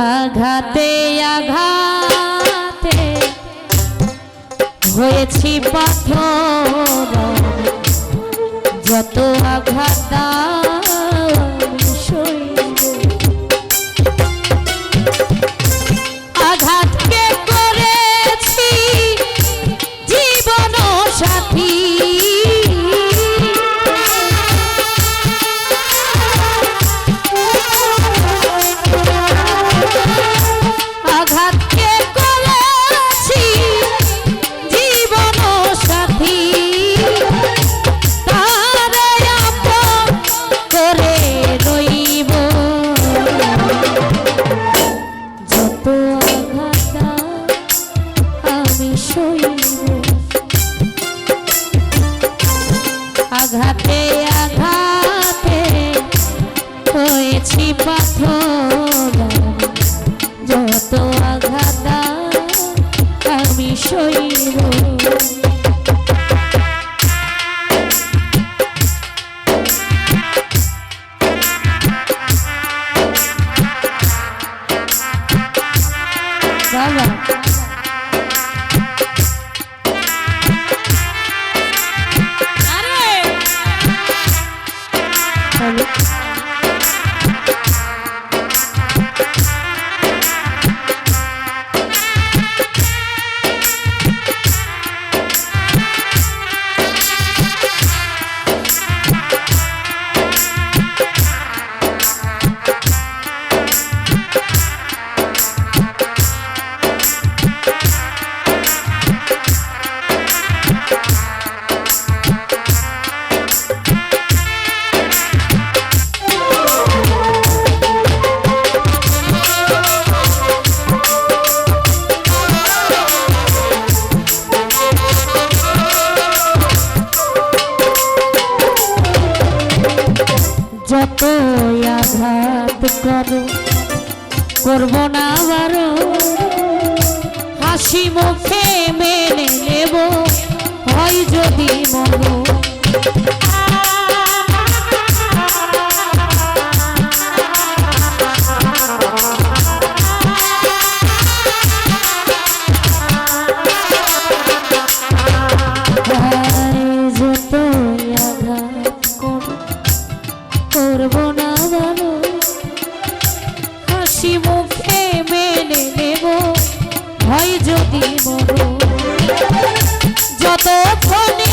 আঘাতে আঘাতে হয়েছি পাথর। যত আঘাত মুখে মেনে নেব হয় যদি মরো করব না ভালো হাসি মুখ হয় যদি মরো। যতক্ষণে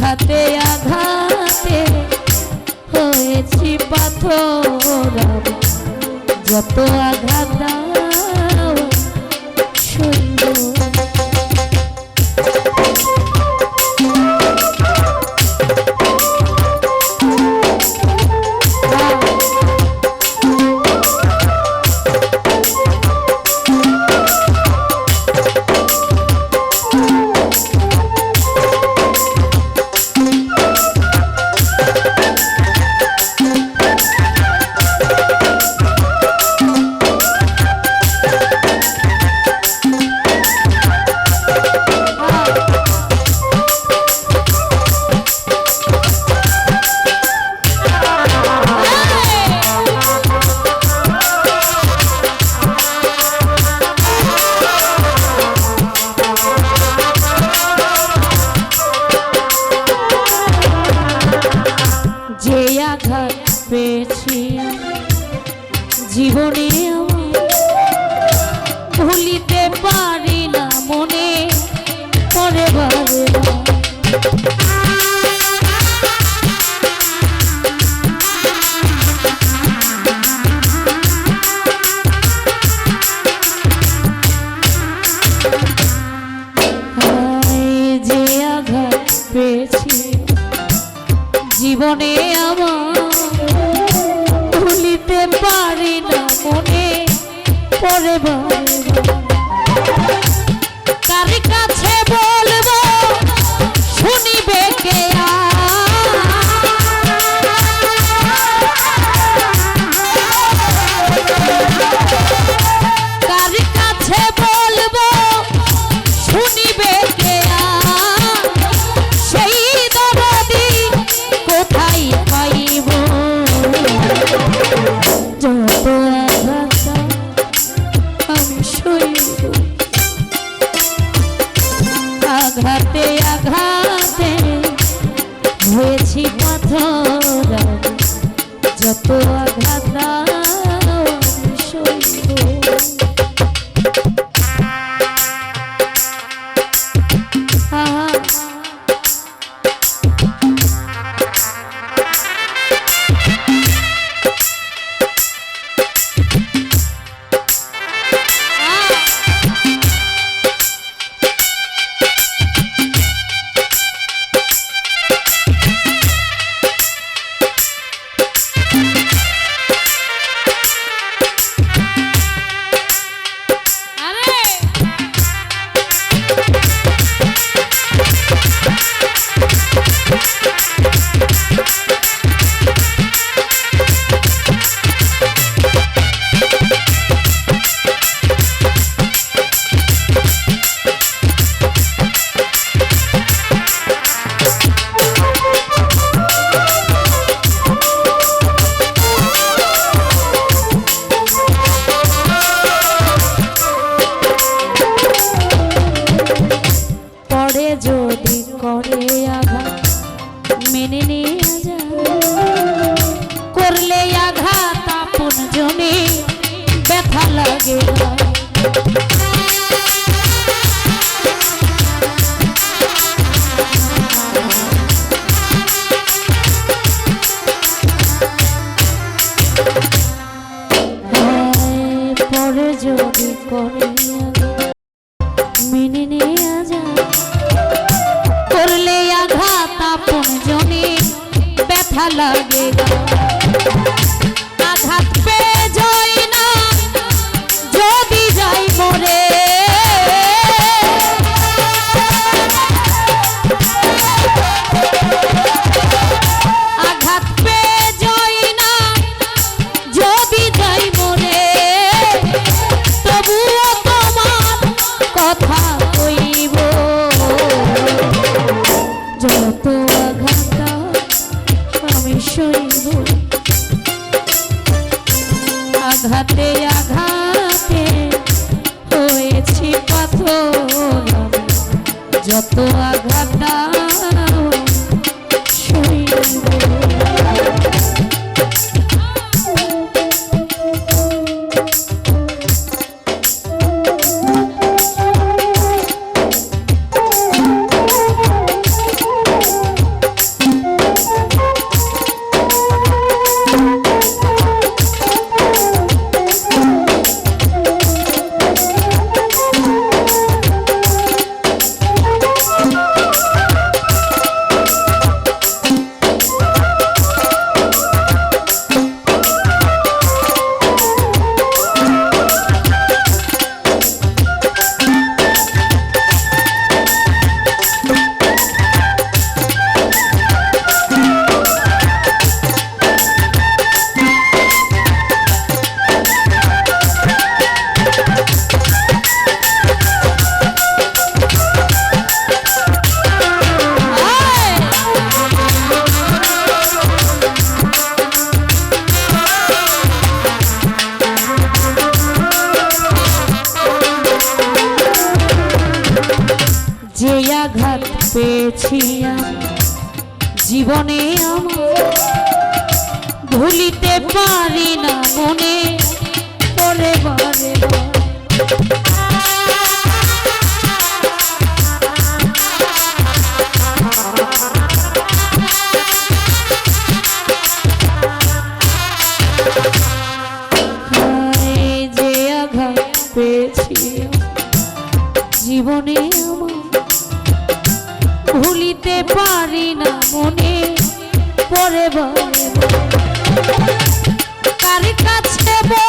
আঘাতে আঘাতে হয়েছি পাথর যত আঘাত হয়েছি লাগে। করেছি জীবনে আমার ভুলিতে পারি না মনে। পরে বারে জীবনে পারি না মনে পরে বলে কার কাছে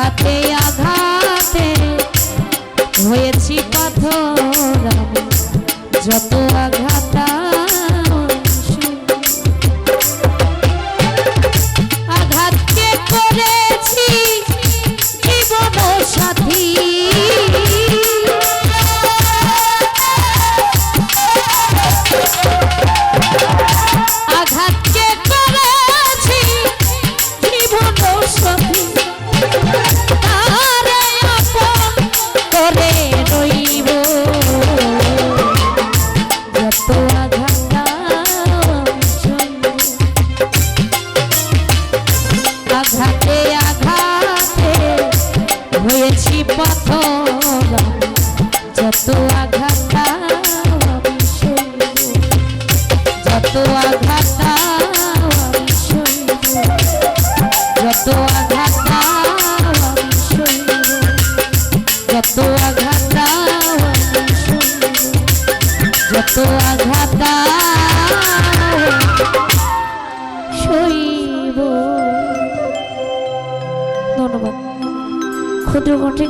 আঘাতে আঘাতে হয়েছি পা ধন্যবাদ ক্ষুদ্র কণ্ঠে